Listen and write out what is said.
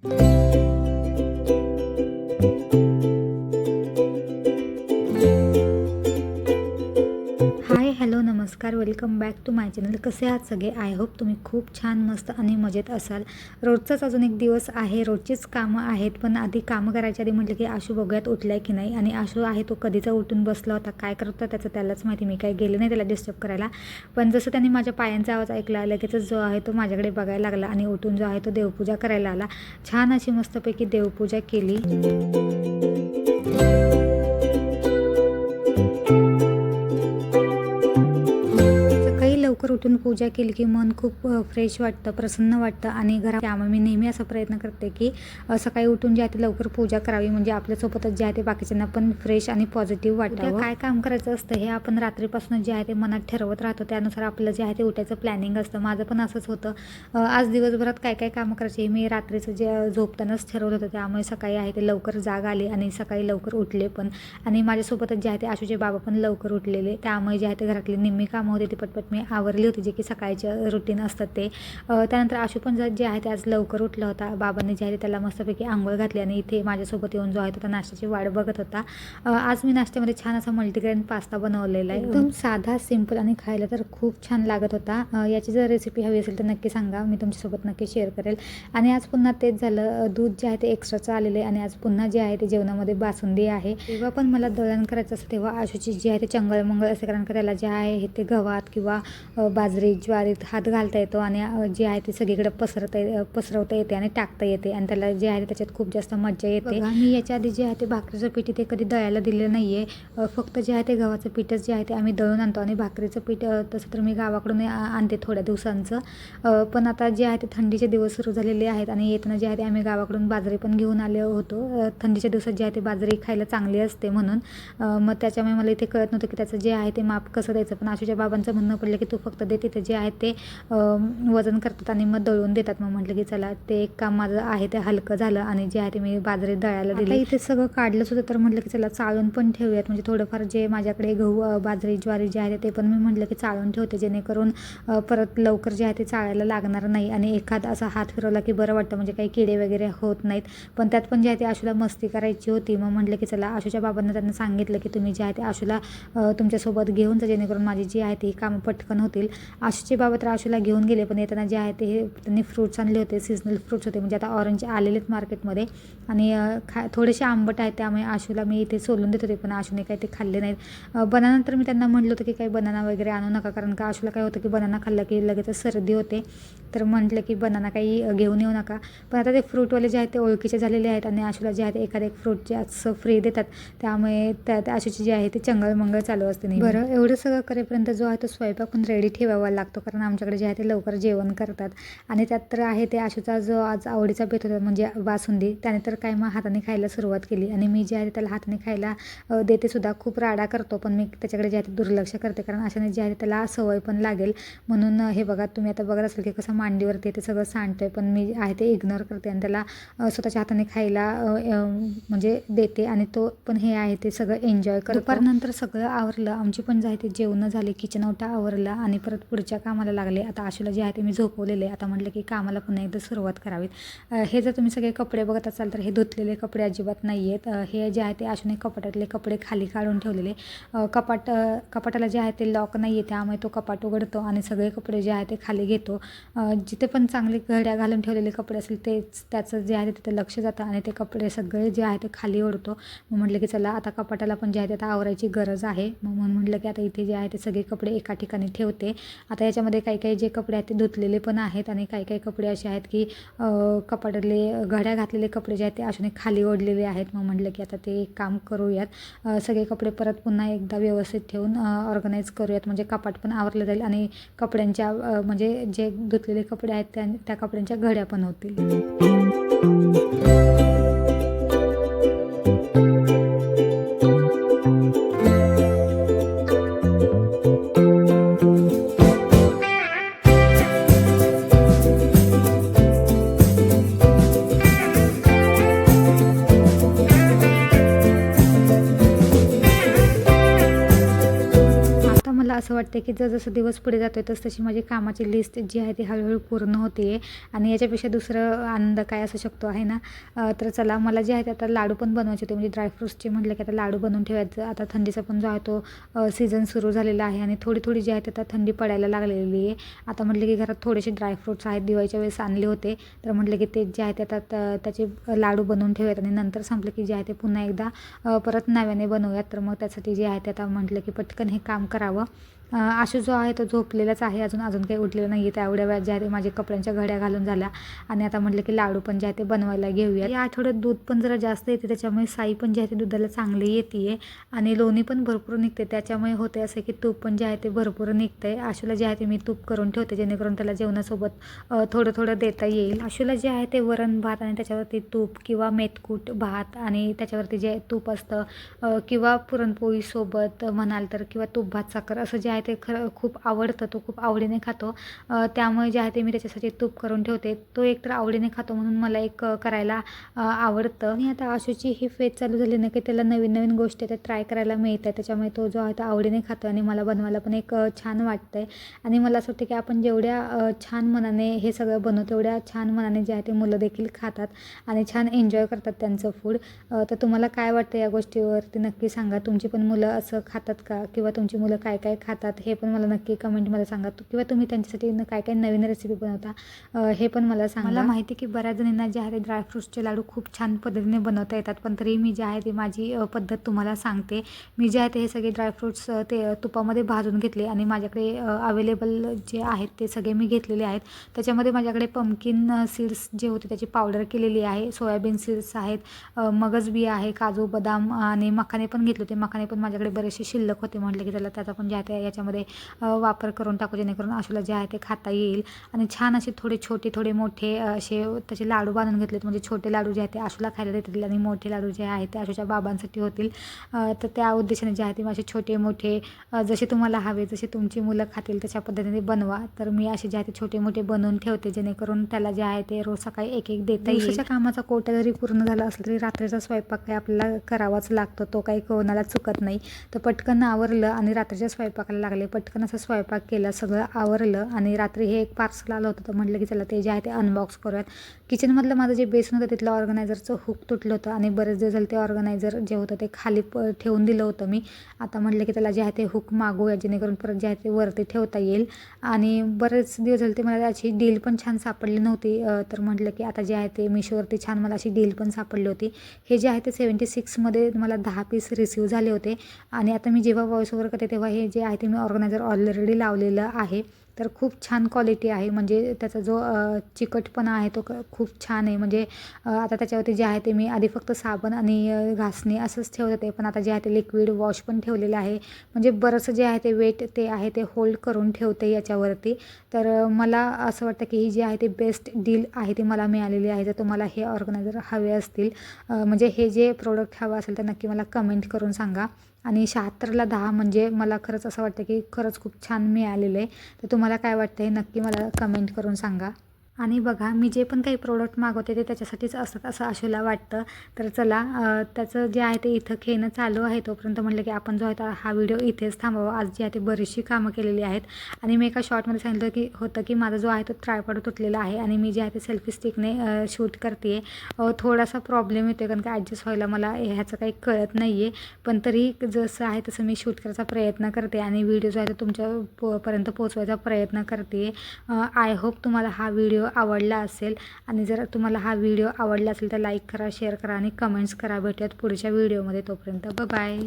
Thank you. नमस्कार welcome back to my channel कसे आहात सगळे? आय होप तुम्ही खूप छान मस्त आणि मजेत असाल. रोजचाच अजून एक दिवस आहे रोजचीच कामं आहेत पण आधी कामं करायच्या आधी म्हटलं की आशू बघूयात उठलाय की नाही. आणि आशू आहे तो कधीचा उठून बसला होता काय करत होता त्याचं त्यालाच माहिती मी काय गेले नाही त्याला डिस्टर्ब करायला. पण जसं त्यांनी माझ्या पायांचा आवाज ऐकला लगेचच जो आहे तो माझ्याकडे बघायला लागला आणि उठून जो आहे तो देवपूजा करायला आला. छान अशी मस्तपैकी देवपूजा केली. पूजा केली की मन खूप फ्रेश वाटतं प्रसन्न वाटतं आणि घरा त्यामुळे मी नेहमी असा प्रयत्न करते की सकाळी उठून जे आहे ते लवकर पूजा करावी म्हणजे आपल्यासोबतच जे आहे ते बाकीच्यांना पण फ्रेश आणि पॉझिटिव्ह वाटावं. काय काम करायचं असतं हे आपण रात्रीपासून जे आहे ते मनात ठरवत राहतो. त्यानुसार आपलं जे आहे ते उठायचं प्लॅनिंग असतं. माझं पण असंच होतं. आज दिवसभरात काय काय कामं करायची हे मी रात्रीचं जे झोपतानाच ठरवलं होतं. त्यामुळे सकाळी आहे ते लवकर जाग आली आणि सकाळी लवकर उठले पण. आणि माझ्यासोबतच जे आहे ते आशूचे बाबा पण लवकर उठलेले. त्यामुळे जे आहे ते घरातली निम्मी कामं होती ती पटपट मी आवरली होती. जे की सकाळचं रुटीन असतात ते. त्यानंतर आशू पण जे आहे ते आज लवकर उठला होता. बाबांनी जे आहे त्याला मस्तपैकी आंघोळ घातली आणि इथे माझ्यासोबत येऊन जो आहे तो त्या नाश्त्याची वाट बघत होता. आज मी नाश्त्यामध्ये छान असा मल्टीग्रेन पास्ता बनवलेला आहे. एकदम साधा सिंपल आणि खायला तर खूप छान लागत होता. याची जर रेसिपी हवी असेल तर नक्की सांगा. मी तुमच्यासोबत नक्की शेअर करेल. आणि आज पुन्हा तेच झालं. दूध जे आहे ते एक्स्ट्राचं आलेलं आहे आणि आज पुन्हा जे आहे ते जेवणामध्ये बासुंदी आहे. तेव्हा पण मला दळण करायचं असतं तेव्हा आशूची जी आहे ते चंगळ मंगळ असे कारण का त्याला जे आहे हे ते गव्हात किंवा अ, बाजरी ज्वारीत हात घालता येतो आणि जे आहे ते सगळीकडे पसरता ये- पसरवता येते आणि टाकता येते आणि त्याला जे आहे त्याच्यात खूप जास्त मज्जा येते. मी याच्या आधी जे आहे ते भाकरीचं पीठ ते कधी दळायला दिलेलं नाही आहे फक्त जे आहे ते गव्हाचं पीठच जे आहे ते आम्ही दळून आणतो आणि भाकरीचं पीठ तसं तर मी गावाकडून आणते थोड्या दिवसांचं. पण आता जे आहे ते थंडीचे दिवस सुरू झालेले आहेत आणि येताना जे आहे ते आम्ही गावाकडून बाजरी पण घेऊन आले होतो. थंडीच्या दिवसात जे आहे ते बाजरी खायला चांगली असते म्हणून. मग त्याच्यामुळे मला इथे कळत नव्हतं की त्याचं जे आहे ते माप कसं द्यायचं. पण आशूच्या बाबांचं म्हणणं पडलं की तू फक्त देते तिथे जे आहे ते वजन करतात आणि मग दळून देतात. मग म्हटलं की चला ते एक काम माझं आहे ते हलकं झालं आणि जे आहे ते मी बाजरी दळायला दिली. इथे सगळं काढलंच होतं तर म्हटलं की चला चाळून पण ठेवूयात. म्हणजे थोडंफार जे माझ्याकडे गहू बाजरी ज्वारी जे आहे ते पण मी म्हटलं की चाळून ठेवते जेणेकरून परत लवकर जे आहे ते चाळायला लागणार नाही आणि एखाद असा हात फिरवला की बरं वाटतं. म्हणजे काही किडे वगैरे होत नाहीत. पण त्यात पण जे आहे ते आशूला मस्ती करायची होती. मग म्हटलं की चला आशूच्या बाबांना त्यांना सांगितलं की तुम्ही जे आहे ते आशूला तुमच्यासोबत घेऊन जा जेणेकरून माझी जी आहे ती कामं पटकन होतील. आशूचे बाबा तर आशूला घेऊन गेले पण येताना जे आहे ते हे त्यांनी फ्रूट्स आणले होते सीजनल फ्रूट्स होते. म्हणजे आता ऑरेंज आलेलेत मार्केटमध्ये आणि खा थोडेसे आंबट आहेत त्यामुळे आशूला मी इथे सोलून देत होते पण आशूने काही ते खाल्ले नाहीत. बनानंतर मी त्यांना म्हटलं होतं की काही बनाना वगैरे आणू नका कारण का आशूला काय होतं की बनाना खाल्लं की लगेच सर्दी होते. तर म्हटलं की बनाना काही घेऊन येऊ नका. पण आता ते फ्रूटवाले जे आहेत ते ओळखीचे झालेले आहेत आणि आशूला जे आहे ते एक फ्रूट जे असं फ्री देतात. त्यामुळे त्या आशूची जी आहे ते चंगळमंगळ चालू असते नाही बरं एवढं सगळं करेपर्यंत जो आहे तो स्वयंपाक पण रेडी ठेवावा. लागतो कारण आमच्याकडे जे आहे ते लवकर जेवण करतात. आणि त्यात तर आहे ते आशूचा जो आज आवडीचा बेत होता म्हणजे बासुंदी त्याने तर काय मग हाताने खायला सुरुवात केली. आणि मी जे आहे त्याला हाताने खायला देतेसुद्धा खूप राडा करतो पण मी त्याच्याकडे जे आहे ते दुर्लक्ष करते कारण अशाने जे आहे त्याला सवय पण लागेल. म्हणून हे बघा तुम्ही आता बघत असाल की कसं मांडीवरती ते सगळं सांडतंय पण मी आहे ते इग्नोर करते आणि त्याला स्वतःच्या हाताने खायला म्हणजे देते आणि तो पण हे आहे ते सगळं एन्जॉय करतो. नंतर सगळं आवरलं आमची पण जे आहे ते जेवणं झाले किचन ओटा आवरला आणि परत पुढच्या कामाला लागले. आता आशूला जे आहे ते मी झोपवलेले आता म्हटलं की कामाला पुन्हा एकदा सुरुवात करावीत. हे जर तुम्ही सगळे कपडे बघत असाल तर हे धुतलेले कपडे अजिबात नाही आहेत हे जे आहे ते आशूने कपाटातले कपडे खाली काढून ठेवलेले. कपाट कपाटाला जे आहे ते लॉक नाही आहे त्यामुळे तो कपाट उघडतो आणि सगळे कपडे जे आहे ते खाली घेतो. जिथे पण चांगले घड्या घालून ठेवलेले कपडे असेल तेच त्याचं जे आहे तिथे लक्ष जातं आणि ते कपडे सगळे जे आहे ते खाली ओढतो. मग म्हटलं की चला आता कपाटाला पण जे आहे ते आता आवरायची गरज आहे. मग म्हणून म्हटलं की आता इथे जे आहे ते सगळे कपडे एका ठिकाणी ठेवते. आता याच्यामध्ये काही काही जे कपडे आहेत ते धुतलेले पण आहेत आणि काही काही कपडे असे आहेत की अ, कपाटातले घड्या घातलेले कपडे जे आहेत ते अशाने खाली ओढलेले आहेत. मग म्हटलं की आता ते काम करूयात. सगळे कपडे परत पुन्हा एकदा व्यवस्थित ठेवून ऑर्गनाईज करूयात. म्हणजे कपाट पण आवरलं जाईल आणि कपड्यांच्या म्हणजे जे धुतलेले कपडे आहेत त्या त्या कपड्यांच्या घड्या पण होतील. वाटते की जसं दिवस पुढे जातोय तस तशी माझी कामाची लिस्ट जी आहे ती हळूहळू पूर्ण होते. आहे आणि याच्यापेक्षा दुसरं आनंद काय असू शकतो आहे ना? तर चला मला जे आहे ते आता लाडू पण बनवायचे होते. म्हणजे ड्रायफ्रुट्सचे म्हटलं की आता लाडू बनवून ठेवायचं. आता थंडीचा पण जो आहे तो सीझन सुरू झालेला आहे. आणि थोडी थोडी जी आहे ते आता थंडी पडायला लागलेली आहे. आता म्हटलं की घरात थोडेसे ड्रायफ्रुट्स आहेत. दिवाळीच्या वेळेस आणले होते. तर म्हटलं की ते जे आहे ते आता त- त्याचे लाडू बनवून ठेवूयात. आणि नंतर संपलं की जे आहे ते पुन्हा एकदा परत नव्याने बनवूयात. तर मग त्यासाठी जे आहे ते आता म्हटलं की पटकन हे काम करावं. आशू जो आहे तो झोपलेलाच आहे अजून अजून काही उठलेलं नाही आहे त्या एवढ्या वेळात जे आहे ते माझ्या कपड्यांच्या घड्या घालून झाल्या आणि आता म्हटलं की लाडू पण जे आहे ते बनवायला घेऊया. या आठवड्यात दूध पण जरा जास्त येते त्याच्यामुळे साई पण जे आहे ते दुधाला चांगली येते आणि लोणी पण भरपूर निघते त्याच्यामुळे होते असं की तूप पण जे आहे ते भरपूर निघते आशूला जे आहे ते मी तूप करून ठेवते जेणेकरून त्याला जेवणासोबत थोडं थोडं देता येईल. आशूला जे आहे ते वरण भात आणि त्याच्यावरती तूप किंवा मेथकूट भात आणि त्याच्यावरती जे तूप असतं किंवा पुरणपोळीसोबत म्हणाल तर किंवा तूप भात साखर असं जे आहे ते खरं खूप आवडतं तो खूप आवडीने खातो. त्यामुळे जे आहे ते मी त्याच्यासाठी तूप करून ठेवते. तो एक तर आवडीने खातो म्हणून मला एक करायला आवडतं. आणि आता आशूची ही फेज चालू झाली ना की त्याला नवीन नवीन गोष्टी त्या ट्राय करायला मिळतात त्याच्यामुळे तो जो आहे तो आवडीने खातो आणि मला बनवायला पण एक छान वाटतं आहे आणि मला असं वाटतं की आपण जेवढ्या छान मनाने हे सगळं बनवतो तेवढ्या छान मनाने जे आहे ते मुलं देखील खातात आणि छान एन्जॉय करतात त्यांचं फूड तर तुम्हाला काय वाटतं या गोष्टीवरती नक्की सांगा. तुमची पण मुलं असं खातात का? किंवा तुमची मुलं काय काय खातात? हे पण मला नक्की कमेंटमध्ये सांगा. किंवा तुम्ही त्यांच्यासाठी काय काय नवीन रेसिपी बनवता हे पण मला सांगा. मला माहिती की बऱ्याच जणींना जे आहे ते ड्रायफ्रुट्सचे लाडू खूप छान पद्धतीने बनवता येतात पण तरी मी जे आहे ते माझी पद्धत तुम्हाला सांगते. मी जे आहे ते हे सगळे ड्रायफ्रूट्स ते तुपामध्ये भाजून घेतले आणि माझ्याकडे अवेलेबल जे आहेत ते सगळे मी घेतलेले आहेत. त्याच्यामध्ये माझ्याकडे पम्पकिन सीड्स जे होते त्याची पावडर केलेली आहे सोयाबीन सीड्स आहेत मगज बी आहे काजू बदाम आणि मखाने पण घेतले होते. मखाने पण माझ्याकडे बरेचसे शिल्लक होते म्हटलं की त्याला त्याचा पण जे आहे त्याच्यामध्ये वापर करून टाकू जेणेकरून आशूला जे आहे ते खाता येईल. आणि छान असे थोडे छोटे थोडे मोठे असे त्याचे लाडू बांधून घेतलेत म्हणजे छोटे लाडू जे आहेत ते आशूला खायला देतील आणि मोठे लाडू जे आहेत ते आशूच्या बाबांसाठी होतील. तर त्या उद्देशाने जे आहे ते माझे छोटे मोठे जसे तुम्हाला हवे जसे तुमची मुलं खातील तशा पद्धतीने बनवा. तर मी असे जे आहे ते छोटे मोठे बनवून ठेवते जेणेकरून त्याला जे आहे ते रोज सकाळी एक एक देता येईल. कामाचा कोटा जरी पूर्ण झाला असला तरी रात्रीचा स्वयंपाक काही आपल्याला करावाच लागतो. तो काही कोणाला चुकत नाही. तर पटकन आवरलं आणि रात्रीच्या स्वयंपाकाला लागले. पटकन असं स्वयंपाक केला सगळं आवरलं आणि रात्री हे एक पार्सल आलं होतं. तर म्हटलं की चला ते जे आहे ते अनबॉक्स करूयात. किचनमधलं माझं जे बेसन होतं तिथलं ऑर्गनायझरचं हुक तुटलं होतं आणि बरेच दिवस झालं ते ऑर्गनायझर जे होतं ते खाली प ठेवून दिलं होतं मी. आता म्हटलं की त्याला जे आहे ते हुक मागूया जेणेकरून परत जे आहे ते वरती ठेवता येईल. आणि बरेच दिवस झाले ते मला त्याची डील पण छान सापडली नव्हती. तर म्हटलं की आता जे आहे ते मिशोवरती छान मला अशी डील पण सापडली होती. हे जे आहे ते सेवन्टी सिक्समध्ये मला दहा पीस रिसीव झाले होते. आणि आता मी जेव्हा वॉइस ओव्हर करते तेव्हा हे जे आहे ते मी ऑर्गनायझर ऑलरेडी लावलेलं आहे. तर खूप छान क्वालिटी आहे. म्हणजे त्याचा जो चिकटपणा आहे तो क खूप छान आहे. म्हणजे आता त्याच्यावरती जे आहे ते मी आधी फक्त साबण आणि घासणी असंच ठेवत होते. पण आता जे आहे ते लिक्विड वॉश पण ठेवलेलं आहे. म्हणजे बरंचसं जे आहे ते वेट ते आहे ते होल्ड करून ठेवते याच्यावरती. तर मला असं वाटतं की ही जी आहे ती बेस्ट डील आहे ती मला मिळालेली आहे. जर तुम्हाला हे ऑर्गनायझर हवे असतील म्हणजे हे जे प्रोडक्ट हवं असेल तर नक्की मला कमेंट करून सांगा. आणि शहात्तरला दहा म्हणजे मला खरंच असं वाटतं की खरंच खूप छान मिळालेलं आहे. तर तुम्हाला काय वाटतं हे नक्की मला कमेंट करून सांगा. आणि बघा मी जे पण काही प्रोडक्ट मागवते ते त्याच्यासाठीच असतात असं आशूला वाटतं. तर चला त्याचं जे आहे ते इथं खेळणं चालू आहे तोपर्यंत म्हटलं की आपण जो आहे तो हा व्हिडिओ इथेच थांबवा आज जी आहे ते बरीचशी कामं केलेली आहेत. आणि मी एका शॉर्टमध्ये सांगितलं की होतं की माझा जो आहे तो ट्रायपॉड तुटलेला आहे आणि मी जे आहे ते सेल्फी स्टिकने शूट करते थोडासा प्रॉब्लेम येतो कारण का ॲडजस्ट व्हायला मला ह्याचं काही कळत नाही आहे पण तरी जसं आहे तसं मी शूट करायचा प्रयत्न करते आणि व्हिडिओ जो आहे तो तुमच्या प पर्यंत पोहोचवायचा प्रयत्न करते आय होप तुम्हाला हा व्हिडिओ आवडला असेल आणि जर तुम्हाला हा व्हिडिओ आवडला असेल तर लाईक करा शेअर करा आणि कमेंट्स करा. भेटूयात पुढच्या व्हिडिओमध्ये तोपर्यंत. बाय